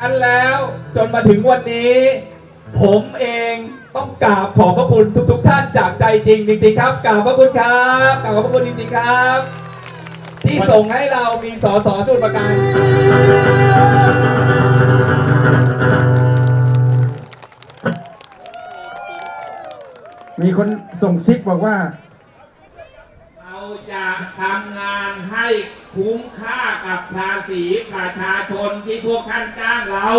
นั้นแล้วจนมาถึงวันนี้ ผมเองต้องกราบขอบพระคุณทุกๆท่านจากใจจริงจริงๆครับกราบพระคุณครับกราบขอบพระคุณจริงๆครับ ที่ส่งให้เรามีสอสอสุดประการมีคนส่งซิกบอกว่า เราจะทำงานให้ คุ้มค่ากับภาษีประชาชนที่พวกท่านจ้างเรา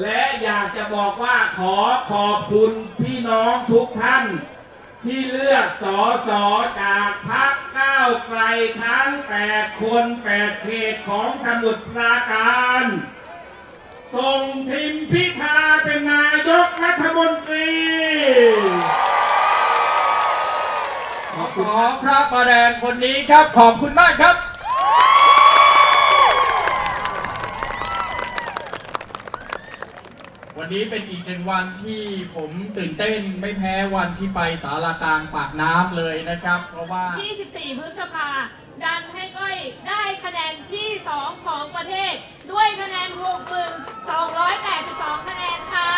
และอยากจะบอกว่าขอขอบคุณพี่น้องทุกท่าน ที่เลือกสอสอจากพักก้าวไกลทั้ง8คน8เขตของสมุทรปราการส่งทิมพิธาเป็นนายกรัฐมนตรี ของพระประแดงคนนี้ครับ ขอบคุณมากครับ วันนี้เป็นอีกหนึ่งวันที่ผมตื่นเต้นไม่แพ้วันที่ไปสารากลางปากน้ำเลยนะครับ เพราะว่า 24 พฤษภาดันให้ก้อยได้คะแนนที่ 2 ของประเทศ ด้วยคะแนน 6,282 คะแนนค่ะ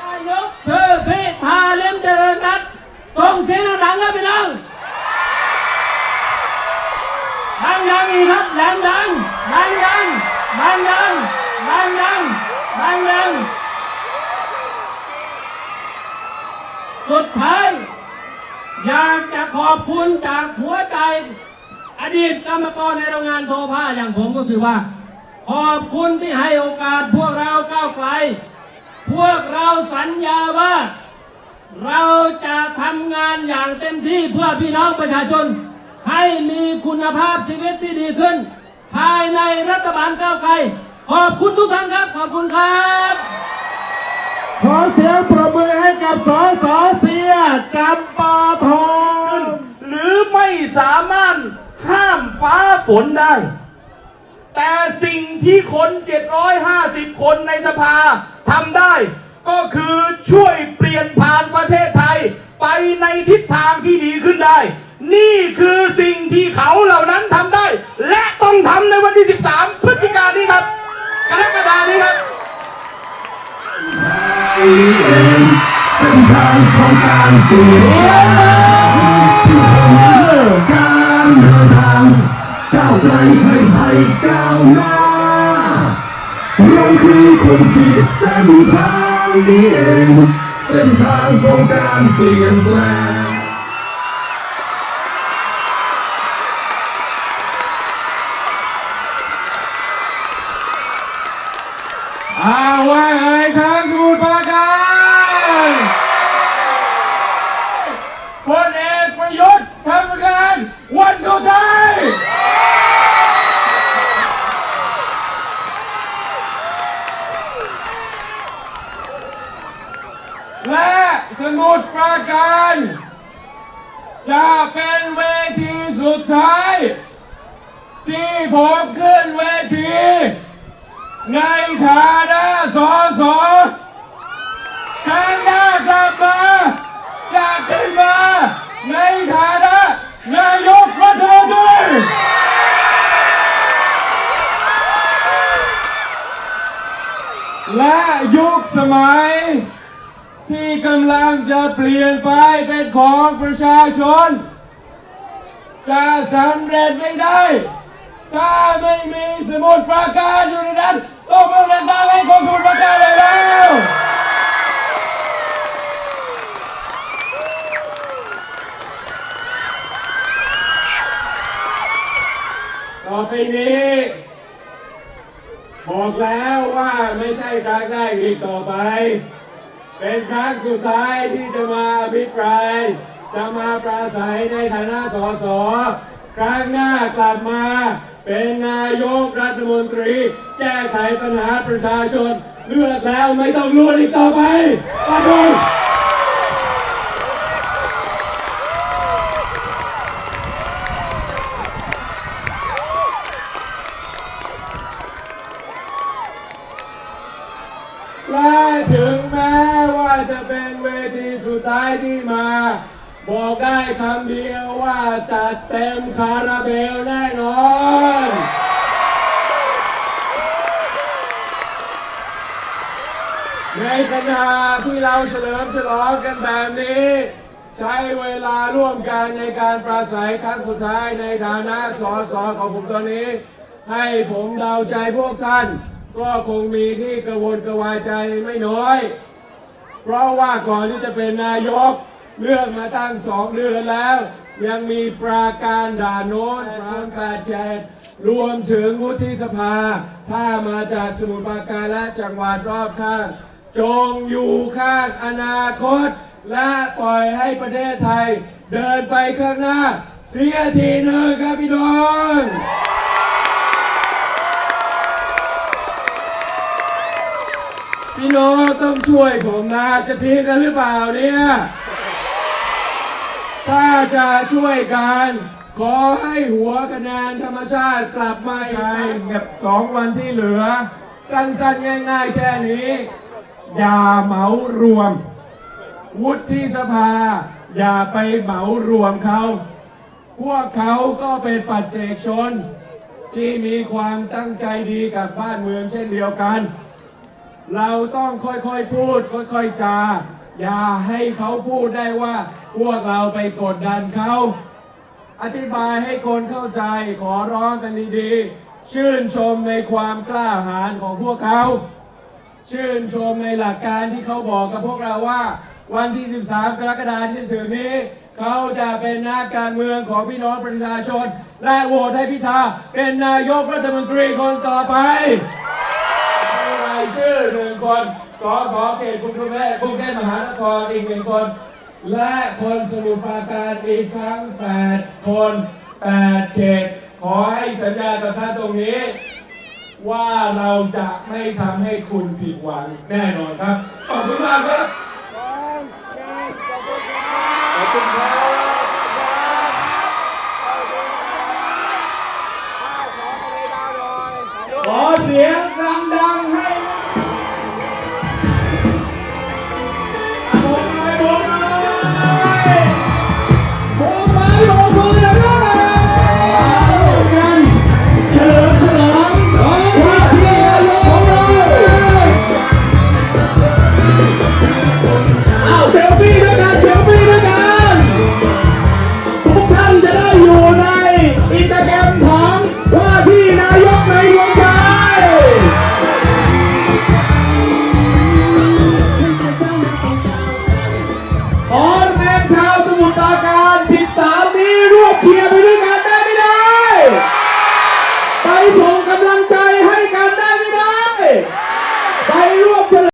นายกชื่อพิธาเลี้ยมเจริญรัตน์ส่งเสียงดังๆครับพี่น้องดังยัง อีกครับดังดังดังยังดังยังดังยังดังยังสุดท้าย อยากจะขอบคุณจากหัวใจ อดีตกรรมกรในโรงงานโทผ้าอย่างผมก็คือว่า ขอบคุณที่ให้โอกาสพวกเราก้าวไกล พวกเราสัญญาว่า เราจะทำงานอย่างเต็มที่เพื่อพี่น้องประชาชน ให้มีคุณภาพชีวิตที่ดีขึ้น ภายในรัฐบาลก้าวไกล ขอบคุณทุกท่านครับ ขอบคุณครับ ขอเสียงปรบมือให้กับสอสอเสียจำปาทองหรือไม่สามารถห้ามฟ้าฝนได้ แต่สิ่งที่คน 750 คนในสภาทำได้ ก็คือช่วยเปลี่ยนผ่านประเทศไทยไปในทิศทางที่ดีขึ้นได้ นี่คือสิ่งที่เขาเหล่านั้นทำได้ และต้องทำในวันที่ 13 พฤศจิกายนนี้ครับกรกฎาคมนี้ครับเส้นทางของการเปลี่ยนที่ผมเลือกการเดินทางก้าวไกลให้ไทยก้าวหน้าเราคือคนคิดเส้นทางนี้เองเส้นทางของการเปลี่ยนแปลง อาว่าไงครับสมุทรปราการพลเอกประยุทธ์ทำงานวันสุดท้ายและสมุทรปราการ จะเป็นเวทีสุดท้าย ที่ผมขึ้นเวที ในฐานะสอสอครั้งหน้ากลับมาจะขึ้นมาในฐานะนายกรัฐมนตรีและยุคสมัย ที่กำลังจะเปลี่ยนไปเป็นของประชาชน จะสำเร็จไม่ได้ ถ้าไม่มีสมุดปราการอยู่ในนั้นต้องมือกันตามให้ของสมุดปราการเลยแล้วต่อไปนี้บอกแล้วว่าไม่ใช่ครั้งแรกอีกต่อไป เป็นครั้งสุดท้ายที่จะมาอภิปรายจะมาปราศัยในฐานะสสครั้งหน้ากลับมาเป็นนายกรัฐมนตรี แก้ไขปัญหาประชาชน เลือกแล้วไม่ต้องรู้อีกต่อไปขอบคุณและถึงแม้ว่าจะเป็นเวทีสุดท้ายที่มา บอกได้คำเดียวว่าจัดเต็มคาราเบลแน่นอนในขณะที่เราเฉลิมฉลองกันแบบนี้ ใช้เวลาร่วมกันในการปราศัยครั้งสุดท้ายในฐานะสสของผมตอนนี้ ให้ผมเดาใจพวกท่าน ก็คงมีที่กระวนกระวายใจไม่น้อย เพราะว่าก่อนที่จะเป็นนายก เลื่อกมาตั้งสองเดือนแล้ว ยังมีปราการด่านโน้นปรานแปดเจ็ดรวมถึงวุฒิสภา ถ้ามาจากสมุทรปราการและจังหวัดรอบข้าง จงอยู่ข้างอนาคต และปล่อยให้ประเทศไทย เดินไปข้างหน้า เสียทีหนึ่งครับพี่น้องพี่น้องต้องช่วยผมนะจะทิ้งกันหรือเปล่าเนี่ย ถ้าจะช่วยกัน ขอให้หัวคะแนนธรรมชาติกลับมาใช้กับสองวันที่เหลือ สั้นๆ ง่ายๆ แค่นี้ อย่าเหมารวม วุฒิสภา อย่าไปเหมารวมเขา พวกเขาก็เป็นปัจเจกชน ที่มีความตั้งใจดีกับบ้านเมืองเช่นเดียวกัน เราต้องค่อยๆพูด ค่อยๆจา อย่าให้เขาพูดได้ว่าพวกเราไปกดดันเขาอธิบายให้คนเข้าใจขอร้องกันดีๆ ชื่นชมในความกล้าหาญของพวกเขา ชื่นชมในหลักการที่เขาบอกกับพวกเราว่า วันที่ 13 กรกฎาคมที่จะถึงนี้ เขาจะเป็นนักการเมืองของพี่น้องประชาชน และโหวตให้พิธาเป็นนายกรัฐมนตรีคนต่อไปายชื่อหนึ่งคน สสเขตกรุงเทพกรุงเทพมหานครอีกหนึ่งคน และคนสมุทรปราการอีกทั้ง 8 คน 8 เขต ขอให้สัญญากับท่านตรงนี้ ว่าเราจะไม่ทำให้คุณผิดหวังแน่นอนครับ ขอบคุณมากครับ ขอบคุณครับ